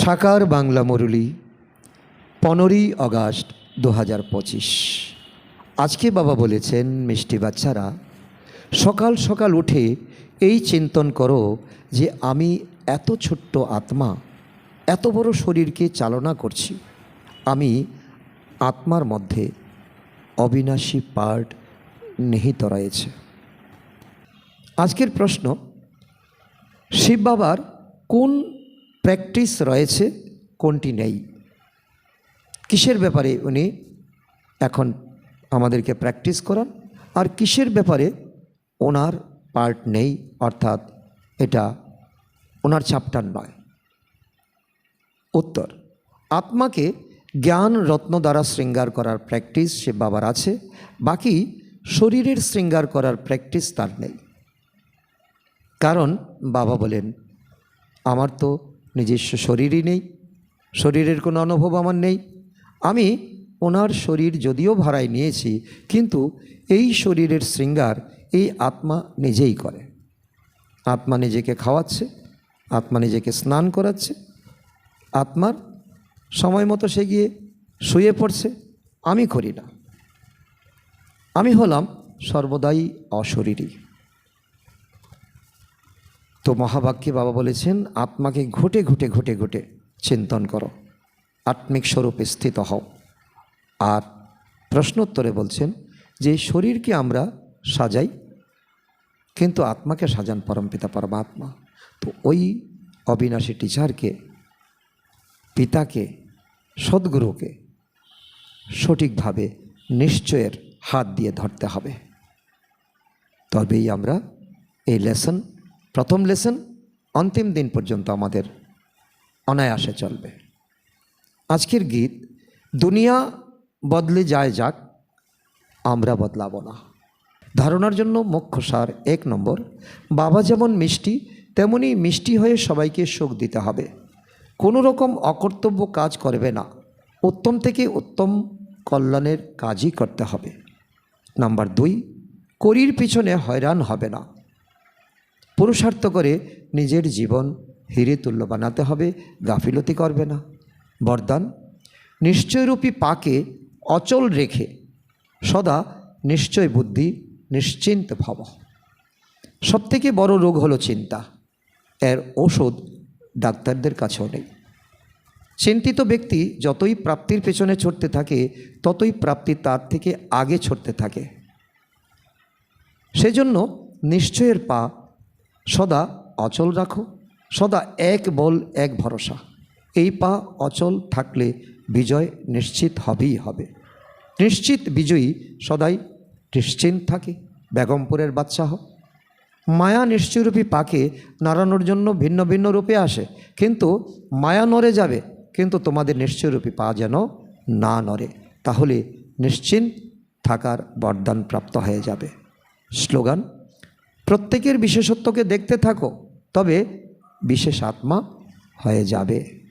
সাকার বাংলা মুরলী, পনেরোই অগাস্ট দু হাজার পঁচিশ। আজকে বাবা বলেছেন, মিষ্টি বাচ্চারা, সকাল সকাল উঠে এই চিন্তন করো যে আমি এত ছোট্ট আত্মা, এত বড় শরীরকে চালনা করছি। আমি আত্মার মধ্যে অবিনাশী পার্ট নিহিত রয়েছে। আজকের প্রশ্ন, শিব বাবার কোন প্র্যাকটিস রয়েছে কোনটি নেই? কিসের ব্যাপারে উনি এখন আমাদেরকে প্র্যাকটিস করান? আর কিসের ব্যাপারে ওনার পার্ট নেই, অর্থাৎ এটা ওনার চ্যাপ্টার নয়? উত্তর, আত্মাকে জ্ঞান রত্ন দ্বারা শৃঙ্গার করার প্র্যাকটিস সে বাবার আছে, বাকি শরীরের শৃঙ্গার করার প্র্যাকটিস তার নেই। কারণ বাবা বলেন, আমার তো নিজস্ব শরীরই নেই, শরীরের কোনো অনুভব আমার নেই। আমি ওনার শরীর যদিও ভাড়ায় নিয়েছি, কিন্তু এই শরীরের শৃঙ্গার এই আত্মা নিজেই করে। আত্মা নিজেকে খাওয়াচ্ছে, আত্মা নিজেকে স্নান করাচ্ছে, আত্মার সময় মতো সে গিয়ে শুয়ে পড়ছে, আমি করি না। আমি হলাম সর্বদাই অশরীরী। তো মহাবাক্যে বাবা বলেছেন, আত্মাকে ঘুটে ঘুটে ঘুটে ঘুটে চিন্তন করো। আত্মিক স্বরূপে স্থিত হও। আর প্রশ্নোত্তরে বলছেন যে, শরীরকে আমরা সাজাই, কিন্তু আত্মাকে সাজান পরমপিতা পরমাত্মা। তো ওই অবিনাশী টিচারকে, পিতাকে, সদ্গুরুকে সঠিকভাবে নিশ্চয়ের হাত দিয়ে ধরতে হবে। তবেই আমরা এই লেসন প্রথম লেসন অন্তিম দিন পর্যন্ত আমাদের অনায়াসে চলবে। আজকের গীত, দুনিয়া বদলে যায় যাক, আমরা বদলাবো না। ধারণার জন্য মুখ্য সার এক নম্বর। বাবা যেমন মিষ্টি, তেমনি মিষ্টি হয়ে সবাইকে সুখ দিতে হবে। কোনো রকম অকর্তব্য কাজ করবে না। উত্তম থেকে উত্তম কল্যাণের কাজই করতে হবে। নাম্বার দুই, করির পিছনে হয়রান হবে না। পুরুষার্থ করে নিজের জীবন হিরে তুল্য বানাতে হবে, গাফিলতি করবে না। বরদান, নিশ্চয়রূপী পাকে অচল রেখে সদা নিশ্চয় বুদ্ধি, নিশ্চিন্ত ভাব। সবথেকে বড় রোগ হলো চিন্তা। এর ওষুধ ডাক্তারদের কাছেও নেই। চিন্তিত ব্যক্তি যতই প্রাপ্তির পেছনে ছুটতে থাকে, ততই প্রাপ্তি তার থেকে আগে ছুটতে থাকে। সেজন্য নিশ্চয়ের পা সদা অচল রাখো, সদা এক বল, এক ভরসা। এই পা অচল থাকলে বিজয় নিশ্চিত হবেই হবে। নিশ্চিত বিজয়ী সদাই নিশ্চিন্ত থাকে, বেগমপুরের হোক মায়া নিশ্চয়রূপী পাকে নাড়ানোর জন্য ভিন্ন ভিন্ন রূপে আসে, কিন্তু মায়া নড়ে যাবে, কিন্তু তোমাদের নিশ্চয়রূপী পা যেন না নড়ে, তাহলে নিশ্চিন্ত থাকার বরদান প্রাপ্ত হয়ে যাবে। স্লোগান প্রত্যেকের বিশেষত্বকে দেখতে থাকো তবে বিশেষ আত্মা হয়ে যাবে।